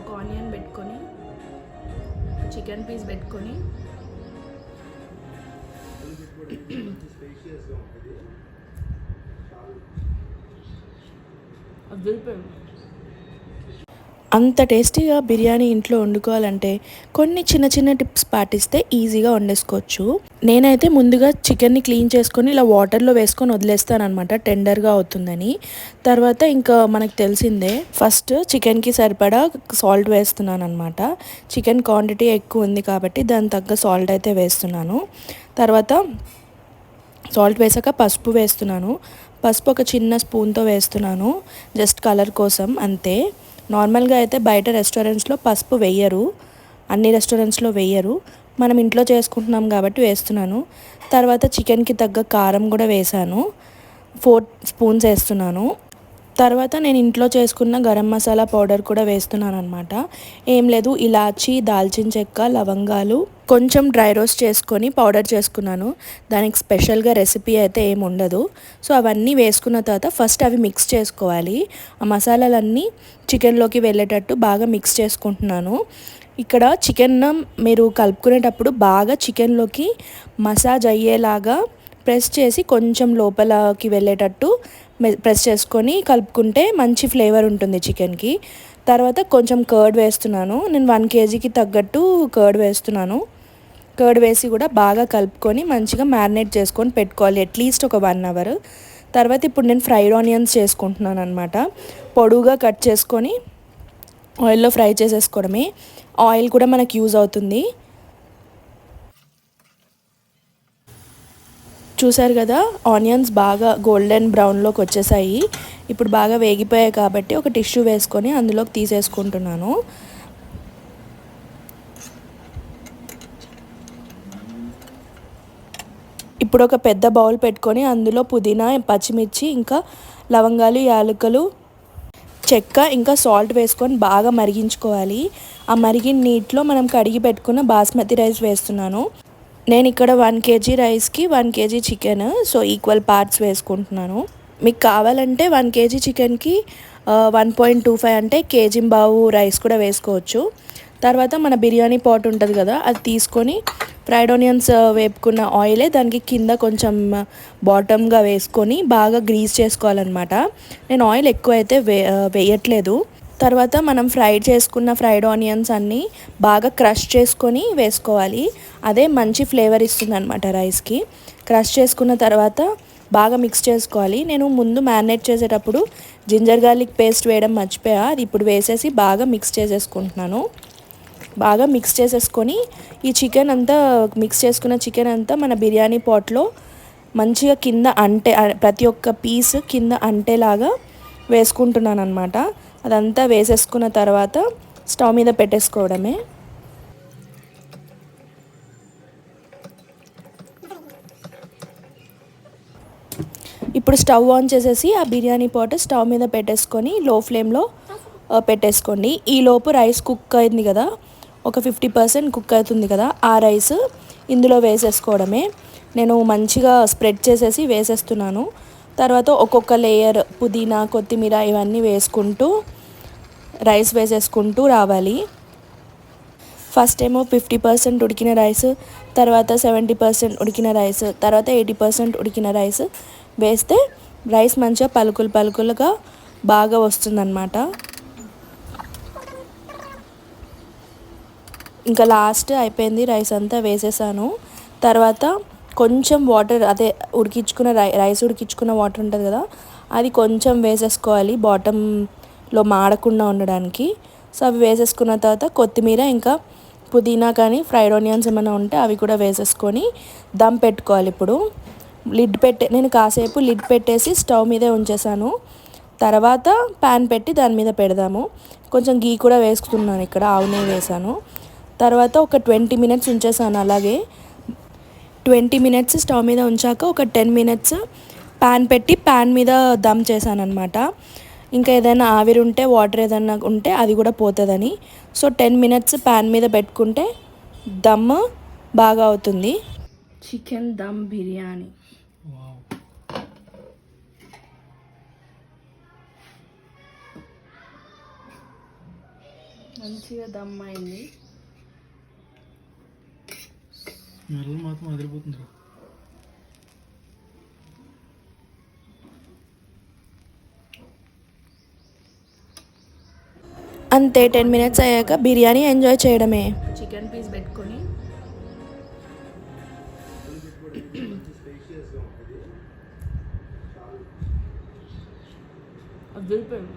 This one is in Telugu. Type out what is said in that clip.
ఒక ఆనియన్ పెట్టుకొని చికెన్ పీస్ పెట్టుకొని. వదిలిపోయాను అంత టేస్టీగా బిర్యానీ ఇంట్లో వండుకోవాలంటే కొన్ని చిన్న చిన్న టిప్స్ పాటిస్తే ఈజీగా వండేసుకోవచ్చు. నేనైతే ముందుగా చికెన్ని క్లీన్ చేసుకొని ఇలా వాటర్లో వేసుకొని వదిలేస్తానమాట టెండర్గా అవుతుందని. తర్వాత ఇంకా మనకు తెలిసిందే ఫస్ట్ చికెన్కి సరిపడా సాల్ట్ వేస్తున్నాను అనమాట చికెన్ క్వాంటిటీ ఎక్కువ ఉంది కాబట్టి దాని తగ్గ సాల్ట్ అయితే వేస్తున్నాను. తర్వాత సాల్ట్ వేసాక పసుపు వేస్తున్నాను. పసుపు ఒక చిన్న స్పూన్తో వేస్తున్నాను జస్ట్ కలర్ కోసం అంతే. నార్మల్గా అయితే బయట రెస్టారెంట్స్లో పసుపు వేయరు అన్ని రెస్టారెంట్స్లో వేయరు. మనం ఇంట్లో చేసుకుంటున్నాం కాబట్టి వేస్తున్నాను. తర్వాత చికెన్కి తగ్గ కారం కూడా వేసాను ఫోర్ స్పూన్స్ వేస్తున్నాను. తర్వాత నేను ఇంట్లో చేసుకున్న గరం మసాలా పౌడర్ కూడా వేస్తున్నాను అనమాట ఏం లేదు ఇలాచి దాల్చిన చెక్క లవంగాలు కొంచెం డ్రై రోస్ట్ చేసుకొని పౌడర్ చేసుకున్నాను. దానికి స్పెషల్గా రెసిపీ అయితే ఏమి ఉండదు. సో అవన్నీ వేసుకున్న తర్వాత ఫస్ట్ అవి మిక్స్ చేసుకోవాలి. ఆ మసాలాలన్నీ చికెన్లోకి వెళ్ళేటట్టు బాగా మిక్స్ చేసుకుంటున్నాను. ఇక్కడ చికెన్ మీరు కలుపుకునేటప్పుడు బాగా చికెన్లోకి మసాజ్ అయ్యేలాగా ప్రెస్ చేసి కొంచెం లోపలకి వెళ్ళేటట్టు ప్రెస్ చేసుకొని కలుపుకుంటే మంచి ఫ్లేవర్ ఉంటుంది చికెన్కి. తర్వాత కొంచెం కర్డ్ వేస్తున్నాను. నేను వన్ కేజీకి తగ్గట్టు కర్డ్ వేస్తున్నాను. కర్డ్ వేసి కూడా బాగా కలుపుకొని మంచిగా మ్యారినేట్ చేసుకొని పెట్టుకోవాలి అట్లీస్ట్ ఒక వన్ అవర్. తర్వాత ఇప్పుడు నేను ఫ్రైడ్ ఆనియన్స్ చేసుకుంటున్నాను అనమాట పొడువుగా కట్ చేసుకొని ఆయిల్లో ఫ్రై చేసేసుకోవడమే. ఆయిల్ కూడా మనకు యూజ్ అవుతుంది. చూసారు కదా ఆనియన్స్ బాగా గోల్డెన్ బ్రౌన్లోకి వచ్చేసాయి. ఇప్పుడు బాగా వేగిపోయాయి కాబట్టి ఒక టిష్యూ వేసుకొని అందులోకి తీసేసుకుంటున్నాను. ఇప్పుడు ఒక పెద్ద బౌల్ పెట్టుకొని అందులో పుదీనా పచ్చిమిర్చి ఇంకా లవంగాలు యాలకులు చెక్క ఇంకా సాల్ట్ వేసుకొని బాగా మరిగించుకోవాలి. ఆ మరిగిన నీటిలో మనం కడిగి పెట్టుకున్న బాస్మతి రైస్ వేస్తున్నాను. నేను ఇక్కడ వన్ కేజీ రైస్కి one KG chicken so equal parts వేసుకుంటున్నాను. మీకు కావాలంటే వన్ కేజీ చికెన్కి వన్ పాయింట్ టూ ఫైవ్ అంటే కేజీ బావు రైస్ కూడా వేసుకోవచ్చు. తర్వాత మన బిర్యానీ పాట్ ఉంటుంది కదా అది తీసుకొని ఫ్రైడ్ ఆనియన్స్ వేపుకున్న ఆయిలే దానికి కింద కొంచెం బాటమ్గా వేసుకొని బాగా గ్రీస్ చేసుకోవాలన్నమాట. నేను ఆయిల్ ఎక్కువ అయితే వే వేయట్లేదు. తర్వాత మనం ఫ్రై చేసుకున్న ఫ్రైడ్ ఆనియన్స్ అన్నీ బాగా క్రష్ చేసుకొని వేసుకోవాలి. అదే మంచి ఫ్లేవర్ ఇస్తుంది అనమాట రైస్కి. క్రష్ చేసుకున్న తర్వాత బాగా మిక్స్ చేసుకోవాలి. నేను ముందు మ్యారినేట్ చేసేటప్పుడు జింజర్ గార్లిక్ పేస్ట్ వేయడం మర్చిపోయా. అది ఇప్పుడు వేసేసి బాగా మిక్స్ చేసేసుకుంటున్నాను. బాగా మిక్స్ చేసేసుకొని ఈ చికెన్ అంతా మిక్స్ చేసుకున్న చికెన్ అంతా మన బిర్యానీ పాట్లో మంచిగా కింద అంటే ప్రతి ఒక్క పీస్ కింద అంటేలాగా వేసుకుంటున్నాను అనమాట అదంతా వేసేసుకున్న తర్వాత స్టవ్ మీద పెట్టేసుకోవడమే. ఇప్పుడు స్టవ్ ఆన్ చేసేసి ఆ బిర్యానీ పాట్ స్టవ్ మీద పెట్టేసుకొని లో ఫ్లేమ్లో పెట్టేసుకోండి. ఈ లోపు రైస్ కుక్ అయింది కదా ఒక ఫిఫ్టీ పర్సెంట్ కుక్ అవుతుంది కదా ఆ రైస్ ఇందులో వేసేసుకోవడమే. నేను మంచిగా స్ప్రెడ్ చేసేసి వేసేస్తున్నాను. తర్వాత ఒక్కొక్క లేయర్ పుదీనా కొత్తిమీర ఇవన్నీ వేసుకుంటూ రైస్ వేసేసుకుంటూ రావాలి. ఫస్ట్ ఏమో ఫిఫ్టీ పర్సెంట్ ఉడికిన రైస్ తర్వాత సెవెంటీ పర్సెంట్ ఉడికిన రైస్ తర్వాత ఎయిటీ పర్సెంట్ ఉడికిన రైస్ వేస్తే రైస్ మంచిగా పలుకులు పలుకులుగా బాగా వస్తుందన్నమాట. ఇంకా లాస్ట్ అయిపోయింది రైస్ అంతా వేసేసాను. తర్వాత కొంచెం వాటర్ అదే ఉడికించుకున్న రై రైస్ ఉడికించుకున్న వాటర్ ఉంటుంది కదా అది కొంచెం వేసేసుకోవాలి. లో మాడకుండా ఉండడానికి. సో అవి వేసేసుకున్న తర్వాత కొత్తిమీర ఇంకా పుదీనా కానీ ఫ్రైడ్ ఆనియన్స్ ఏమైనా ఉంటే అవి కూడా వేసేసుకొని దమ్ పెట్టుకోవాలి ఇప్పుడు. లిడ్ పెట్టే నేను కాసేపు లిడ్ పెట్టేసి స్టవ్ మీదే ఉంచేసాను. తర్వాత ప్యాన్ పెట్టి దాని మీద పెడదాము. కొంచెం గీ కూడా వేసుకున్నాను ఇక్కడ ఆవు నెయ్యి వేసాను. తర్వాత ఒక ట్వంటీ మినిట్స్ ఉంచేసాను అలాగే. ట్వంటీ మినిట్స్ స్టవ్ మీద ఉంచాక ఒక టెన్ మినిట్స్ ప్యాన్ పెట్టి ప్యాన్ మీద దమ్ చేశాను అనమాట ఇంకా ఏదైనా ఆవిరి ఉంటే వాటర్ ఏదైనా ఉంటే అది కూడా పోతుందని. సో టెన్ మినిట్స్ ప్యాన్ మీద పెట్టుకుంటే దమ్ బాగా అవుతుంది. చికెన్ దమ్ బిర్యానీ. మంచిగా దమ్ అయింది. మాత్రం అదిరిపోతుంది అంతే టెన్ మినిట్స్ అయ్యాక బిర్యానీ ఎంజాయ్ చేయడమే. చికెన్ పీస్ పెట్టుకొని. అదిరిపోయింది